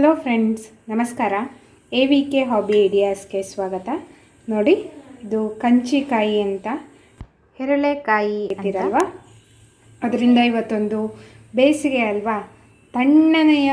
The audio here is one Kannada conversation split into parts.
ಹಲೋ ಫ್ರೆಂಡ್ಸ್ ನಮಸ್ಕಾರ. ಎ ವಿ ಕೆ ಹಾಬಿ ಐಡಿಯಾಸ್ಗೆ ಸ್ವಾಗತ. ನೋಡಿ ಇದು ಕಂಚಿಕಾಯಿ ಅಂತ. ಹೆರಳೆಕಾಯಿ ಇದ್ದೀರಲ್ವಾ ಅದರಿಂದ ಇವತ್ತೊಂದು ಬೇಸಿಗೆ ಅಲ್ವಾ? ತಣ್ಣನೆಯ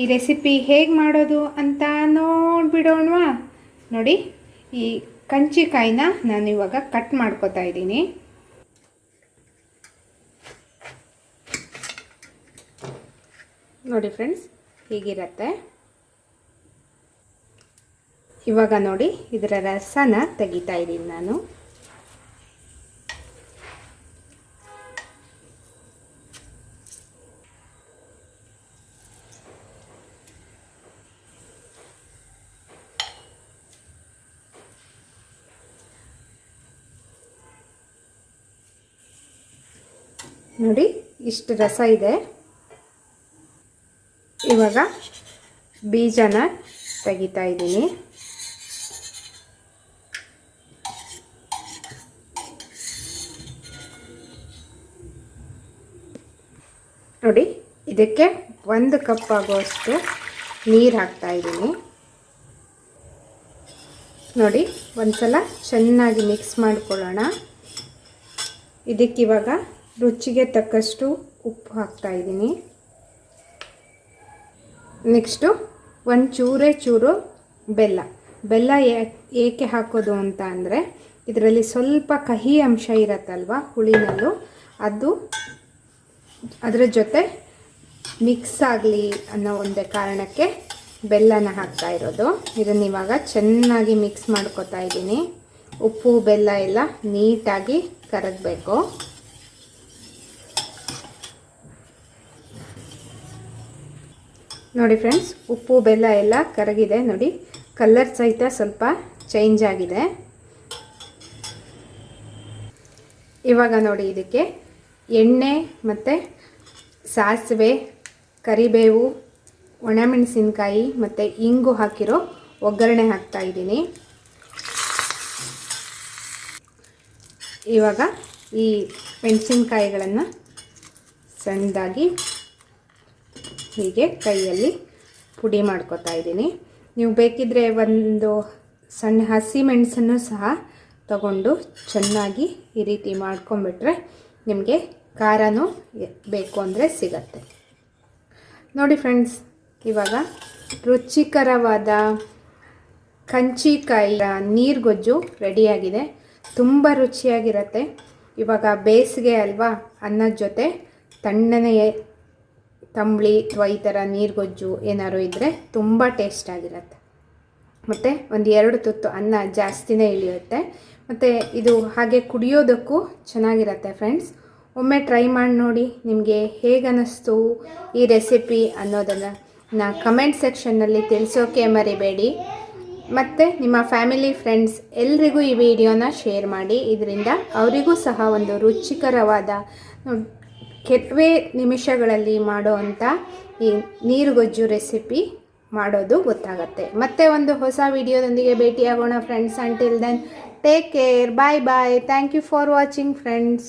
ಈ ರೆಸಿಪಿ ಹೇಗೆ ಮಾಡೋದು ಅಂತ ನೋಡಿಬಿಡೋಣವಾ? ನೋಡಿ, ಈ ಕಂಚಿಕಾಯಿನ ನಾನು ಇವಾಗ ಕಟ್ ಮಾಡ್ಕೋತಾ ಇದ್ದೀನಿ. ನೋಡಿ ಫ್ರೆಂಡ್ಸ್ ಹೀಗಿರತ್ತೆ? ಇವಾಗ ನೋಡಿ, ಇದರ ರಸನ ತೆಗಿತಾ ಇದ್ದೀನಿ ನಾನು. ನೋಡಿ, ಇಷ್ಟು ರಸ ಇದೆ. ಇವಾಗ ಬೀಜನ ತೆಗಿತಾ ಇದ್ದೀನಿ. ನೋಡಿ, ಇದಕ್ಕೆ ಒಂದು ಕಪ್ ಆಗುವಷ್ಟು ನೀರು ಹಾಕ್ತಾ ಇದ್ದೀನಿ. ನೋಡಿ, ಒಂದ್ಸಲ ಚೆನ್ನಾಗಿ ಮಿಕ್ಸ್ ಮಾಡ್ಕೊಳ್ಳೋಣ. ಇದಕ್ಕಿವಾಗ ರುಚಿಗೆ ತಕ್ಕಷ್ಟು ಉಪ್ಪು ಹಾಕ್ತಾ ಇದ್ದೀನಿ. ನೆಕ್ಸ್ಟು ಒಂದು ಚೂರೇ ಚೂರು ಬೆಲ್ಲ. ಬೆಲ್ಲ ಏಕೆ ಹಾಕೋದು ಅಂತ ಅಂದರೆ ಇದರಲ್ಲಿ ಸ್ವಲ್ಪ ಕಹಿ ಅಂಶ ಇರತ್ತಲ್ವ ಹುಳಿನಲ್ಲೂ, ಅದು ಅದರ ಜೊತೆ ಮಿಕ್ಸ್ ಆಗಲಿ ಅನ್ನೋ ಒಂದೇ ಕಾರಣಕ್ಕೆ ಬೆಲ್ಲನ ಹಾಕ್ತಾ ಇರೋದು. ಇದನ್ನು ಇವಾಗ ಚೆನ್ನಾಗಿ ಮಿಕ್ಸ್ ಮಾಡ್ಕೊತಾ ಇದ್ದೀನಿ. ಉಪ್ಪು, ಬೆಲ್ಲ ಎಲ್ಲ ನೀಟಾಗಿ ಕರಗಬೇಕು. ನೋಡಿ ಫ್ರೆಂಡ್ಸ್ ಉಪ್ಪು, ಬೆಲ್ಲ ಎಲ್ಲ ಕರಗಿದೆ ನೋಡಿ. ಕಲ್ಲರ್ ಸಹಿತ ಸ್ವಲ್ಪ ಚೇಂಜ್ ಆಗಿದೆ. ಇವಾಗ ನೋಡಿ ಇದಕ್ಕೆ ಎಣ್ಣೆ ಮತ್ತು ಸಾಸಿವೆ, ಕರಿಬೇವು, ಒಣಮೆಣಸಿನ್ಕಾಯಿ ಮತ್ತು ಇಂಗು ಹಾಕಿರೋ ಒಗ್ಗರಣೆ ಹಾಕ್ತಾ ಇದ್ದೀನಿ. ಇವಾಗ ಈ ಮೆಣಸಿನ್ಕಾಯಿಗಳನ್ನು ಸಣ್ಣದಾಗಿ ಹೀಗೆ ಕೈಯಲ್ಲಿ ಪುಡಿ ಮಾಡ್ಕೊತಾ ಇದ್ದೀನಿ. ನೀವು ಬೇಕಿದ್ರೆ ಒಂದು ಸಣ್ಣ ಹಸಿ ಮೆಣಸನ್ನು ಸಹ ತಗೊಂಡು ಚೆನ್ನಾಗಿ ಈ ರೀತಿ ಮಾಡ್ಕೊಂಬಿಟ್ರೆ ನಿಮಗೆ ಖಾರನೂ ಬೇಕು ಅಂದರೆ ಸಿಗತ್ತೆ. ನೋಡಿ ಫ್ರೆಂಡ್ಸ್ ಇವಾಗ ರುಚಿಕರವಾದ ಕಂಚಿಕಾಯಿಯ ನೀರುಗೊಜ್ಜು ರೆಡಿಯಾಗಿದೆ. ತುಂಬ ರುಚಿಯಾಗಿರುತ್ತೆ. ಇವಾಗ ಬೇಸಿಗೆ ಅಲ್ವಾ? ಅನ್ನದ ಜೊತೆ ತಣ್ಣನೆಯ ತಂಬಳಿ ಅಥವಾ ಈ ಥರ ನೀರುಗೊಜ್ಜು ಏನಾದ್ರು ಇದ್ದರೆ ತುಂಬ ಟೇಸ್ಟಾಗಿರುತ್ತೆ ಮತ್ತು ಒಂದು ಎರಡು ತುತ್ತು ಅನ್ನ ಜಾಸ್ತಿನೇ ಇಳಿಯುತ್ತೆ. ಮತ್ತು ಇದು ಹಾಗೆ ಕುಡಿಯೋದಕ್ಕೂ ಚೆನ್ನಾಗಿರುತ್ತೆ ಫ್ರೆಂಡ್ಸ್ ಒಮ್ಮೆ ಟ್ರೈ ಮಾಡಿ ನೋಡಿ ನಿಮಗೆ ಹೇಗೆ ಅನ್ನಿಸ್ತು ಈ ರೆಸಿಪಿ ಅನ್ನೋದನ್ನು ನಾ ಕಮೆಂಟ್ ಸೆಕ್ಷನ್ನಲ್ಲಿ ತಿಳಿಸೋಕೆ ಮರಿಬೇಡಿ. ಮತ್ತು ನಿಮ್ಮ ಫ್ಯಾಮಿಲಿ ಫ್ರೆಂಡ್ಸ್ ಎಲ್ರಿಗೂ ಈ ವಿಡಿಯೋನ ಶೇರ್ ಮಾಡಿ. ಇದರಿಂದ ಅವರಿಗೂ ಸಹ ಒಂದು ರುಚಿಕರವಾದ ಕೆಲವೇ ನಿಮಿಷಗಳಲ್ಲಿ ಮಾಡೋ ಅಂಥ ಈ ನೀರುಗೊಜ್ಜು ರೆಸಿಪಿ ಮಾಡೋದು ಗೊತ್ತಾಗತ್ತೆ. ಮತ್ತೆ ಒಂದು ಹೊಸ ವಿಡಿಯೋದೊಂದಿಗೆ ಭೇಟಿಯಾಗೋಣ friends until then take care bye bye thank you for watching friends